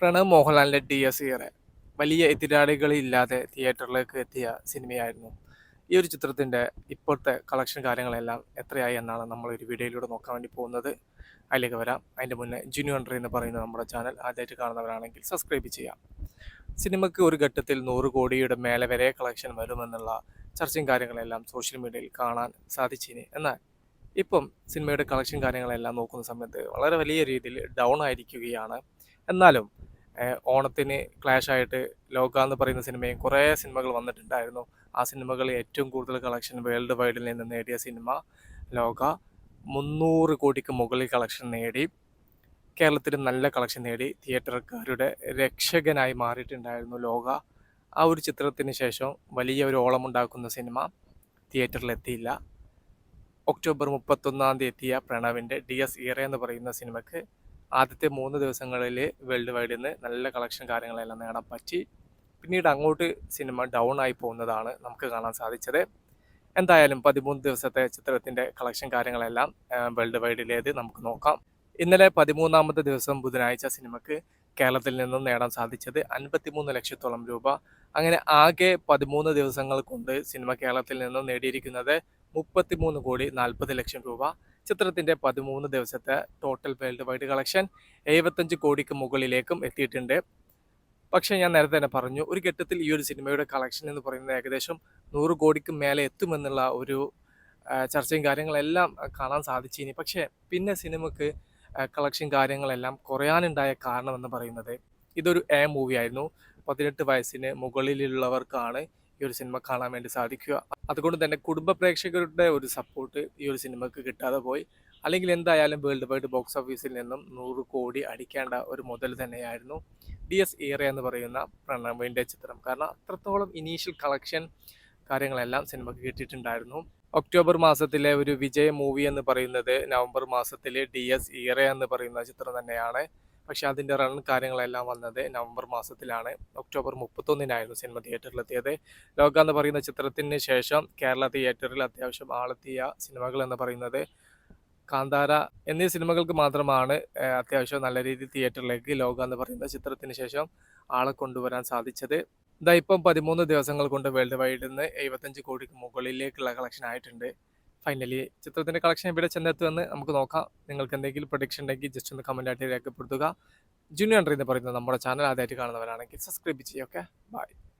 പ്രണവ് മോഹൻലാലിന്റെ D S ഇയറെ വലിയ എതിരാളികളില്ലാതെ തിയേറ്ററിലേക്ക് എത്തിയ സിനിമയായിരുന്നു. ഈ ഒരു ചിത്രത്തിന്റെ ഇപ്പോഴത്തെ കളക്ഷൻ കാര്യങ്ങളെല്ലാം എത്രയായി എന്നാണ് നമ്മൾ ഒരു വീഡിയോയിലൂടെ നോക്കാൻ വേണ്ടി പോകുന്നത്. അതിലേക്ക് വരാം. അതിന്റെ മുന്നേ ജിനു എൻട്രി എന്ന് പറയുന്ന നമ്മുടെ ചാനൽ ആദ്യമായിട്ട് കാണുന്നവരാണെങ്കിൽ സബ്സ്ക്രൈബ് ചെയ്യാം. സിനിമയ്ക്ക് ഒരു ഘട്ടത്തിൽ നൂറ് കോടിയുടെ മേലെ വരെ കളക്ഷൻ വരുമെന്നുള്ള ചർച്ചയും കാര്യങ്ങളെല്ലാം സോഷ്യൽ മീഡിയയിൽ കാണാൻ സാധിച്ചിനി. എന്നാൽ ഇപ്പം സിനിമയുടെ കളക്ഷൻ കാര്യങ്ങളെല്ലാം നോക്കുന്ന സമയത്ത് വളരെ വലിയ രീതിയിൽ ഡൗൺ ആയിരിക്കുകയാണ്. എന്നാലും ഓണത്തിന് ക്ലാഷ് ആയിട്ട് ലോക എന്ന് പറയുന്ന സിനിമയും കുറേ സിനിമകൾ വന്നിട്ടുണ്ടായിരുന്നു. ആ സിനിമകൾ ഏറ്റവും കൂടുതൽ കളക്ഷൻ വേൾഡ് വൈഡിൽ നിന്ന് നേടിയ സിനിമ ലോക. മുന്നൂറ് കോടിക്ക് മുകളിൽ കളക്ഷൻ നേടി. കേരളത്തിൽ നല്ല കളക്ഷൻ നേടി. തിയേറ്റർക്കാരുടെ രക്ഷകനായി മാറിയിട്ടുണ്ടായിരുന്നു ലോക. ആ ഒരു ചിത്രത്തിന് ശേഷം വലിയ ഒരു ഓളമുണ്ടാക്കുന്ന സിനിമ തിയേറ്ററിലെത്തിയില്ല ഒക്ടോബർ മുപ്പത്തൊന്നാം തീയതി എത്തിയ പ്രണവിന്റെ ഡി എസ് ഇറ എന്ന് പറയുന്ന സിനിമയ്ക്ക് ആദ്യത്തെ മൂന്ന് ദിവസങ്ങളിൽ വേൾഡ് വൈഡിൽ നിന്ന് നല്ല കളക്ഷൻ കാര്യങ്ങളെല്ലാം നേടാൻ പറ്റി. പിന്നീട് അങ്ങോട്ട് സിനിമ ഡൗൺ ആയി പോകുന്നതാണ് നമുക്ക് കാണാൻ സാധിച്ചത്. എന്തായാലും പതിമൂന്ന് ദിവസത്തെ ചിത്രത്തിന്റെ കളക്ഷൻ കാര്യങ്ങളെല്ലാം വേൾഡ് വൈഡിലേത് നമുക്ക് നോക്കാം. ഇന്നലെ പതിമൂന്നാമത്തെ ദിവസം ബുധനാഴ്ച സിനിമക്ക് കേരളത്തിൽ നിന്നും നേടാൻ സാധിച്ചത് അൻപത്തിമൂന്ന് ലക്ഷത്തോളം രൂപ. അങ്ങനെ ആകെ പതിമൂന്ന് ദിവസങ്ങൾ കൊണ്ട് സിനിമ കേരളത്തിൽ നിന്നും നേടിയിരിക്കുന്നത് മുപ്പത്തിമൂന്ന് കോടി നാൽപ്പത് ലക്ഷം രൂപ. ചിത്രത്തിന്റെ പതിമൂന്ന് ദിവസത്തെ ടോട്ടൽ വേൾഡ് വൈഡ് കളക്ഷൻ എഴുപത്തഞ്ച് കോടിക്ക് മുകളിലേക്കും എത്തിയിട്ടുണ്ട്. പക്ഷേ ഞാൻ നേരത്തെ തന്നെ പറഞ്ഞു ഒരു ഘട്ടത്തിൽ ഈ ഒരു സിനിമയുടെ കളക്ഷൻ എന്ന് പറയുന്നത് ഏകദേശം നൂറ് കോടിക്ക് മേലെ എത്തുമെന്നുള്ള ഒരു ചർച്ചയും കാര്യങ്ങളെല്ലാം കാണാൻ സാധിച്ചിനി. പക്ഷേ പിന്നെ സിനിമക്ക് കളക്ഷൻ കാര്യങ്ങളെല്ലാം കുറയാനുണ്ടായ കാരണം എന്ന് പറയുന്നത് ഇതൊരു എ മൂവി ആയിരുന്നു. പതിനെട്ട് വയസ്സിന് മുകളിലുള്ളവർക്കാണ് ഈ ഒരു സിനിമ കാണാൻ വേണ്ടി സാധിക്കുക. അതുകൊണ്ട് തന്നെ കുടുംബ പ്രേക്ഷകരുടെ ഒരു സപ്പോർട്ട് ഈ ഒരു സിനിമക്ക് കിട്ടാതെ പോയി. അല്ലെങ്കിൽ എന്തായാലും വേൾഡ് വൈഡ് ബോക്സ് ഓഫീസിൽ നിന്നും നൂറ് കോടി അടിക്കേണ്ട ഒരു മുതൽ തന്നെയായിരുന്നു ഡി എസ് ഏറെ എന്ന് പറയുന്ന പ്രണവിന്റെ ചിത്രം. കാരണം അത്രത്തോളം ഇനീഷ്യൽ കളക്ഷൻ കാര്യങ്ങളെല്ലാം സിനിമക്ക് കിട്ടിയിട്ടുണ്ടായിരുന്നു. ഒക്ടോബർ മാസത്തിലെ ഒരു വിജയ മൂവി എന്ന് പറയുന്നത് നവംബർ മാസത്തിലെ ഡി എസ് ഈറ എന്ന് പറയുന്ന ചിത്രം തന്നെയാണ്. പക്ഷെ അതിന്റെ റൺ കാര്യങ്ങളെല്ലാം വന്നത് നവംബർ മാസത്തിലാണ്. ഒക്ടോബർ മുപ്പത്തൊന്നിനായിരുന്നു സിനിമ തിയേറ്ററിൽ എത്തിയത് ലോക എന്ന് പറയുന്ന ചിത്രത്തിന് ശേഷം കേരള തിയേറ്ററിൽ അത്യാവശ്യം ആളെത്തിയ സിനിമകൾ എന്ന് പറയുന്നത് കാന്താര എന്നീ സിനിമകൾക്ക് മാത്രമാണ് അത്യാവശ്യം നല്ല രീതിയിൽ തിയേറ്ററിലേക്ക് ലോക എന്ന് പറയുന്ന ചിത്രത്തിന് ശേഷം ആളെ കൊണ്ടുവരാൻ സാധിച്ചത്. ഇതാ ഇപ്പം പതിമൂന്ന് ദിവസങ്ങൾ കൊണ്ട് വേൾഡ് വൈഡിൽ നിന്ന് എഴുപത്തഞ്ച് കോടിക്ക് മുകളിലേക്കുള്ള കളക്ഷൻ ആയിട്ടുണ്ട്. ഫൈനലി ചിത്രത്തിന്റെ കളക്ഷൻ ഇവിടെ ചെന്നെത്തുമെന്ന് നമുക്ക് നോക്കാം. നിങ്ങൾക്ക് എന്തെങ്കിലും പ്രൊഡിക്ഷൻ ഉണ്ടെങ്കിൽ ജസ്റ്റ് ഒന്ന് കമന്റ് ആയിട്ട് രേഖപ്പെടുത്തുക. ജൂനിയർ എന്ന് പറയുന്നത് നമ്മുടെ ചാനൽ ആദ്യമായിട്ട് കാണുന്നവരാണെങ്കിൽ സബ്സ്ക്രൈബ് ചെയ്യുക ഓക്കെ ബൈ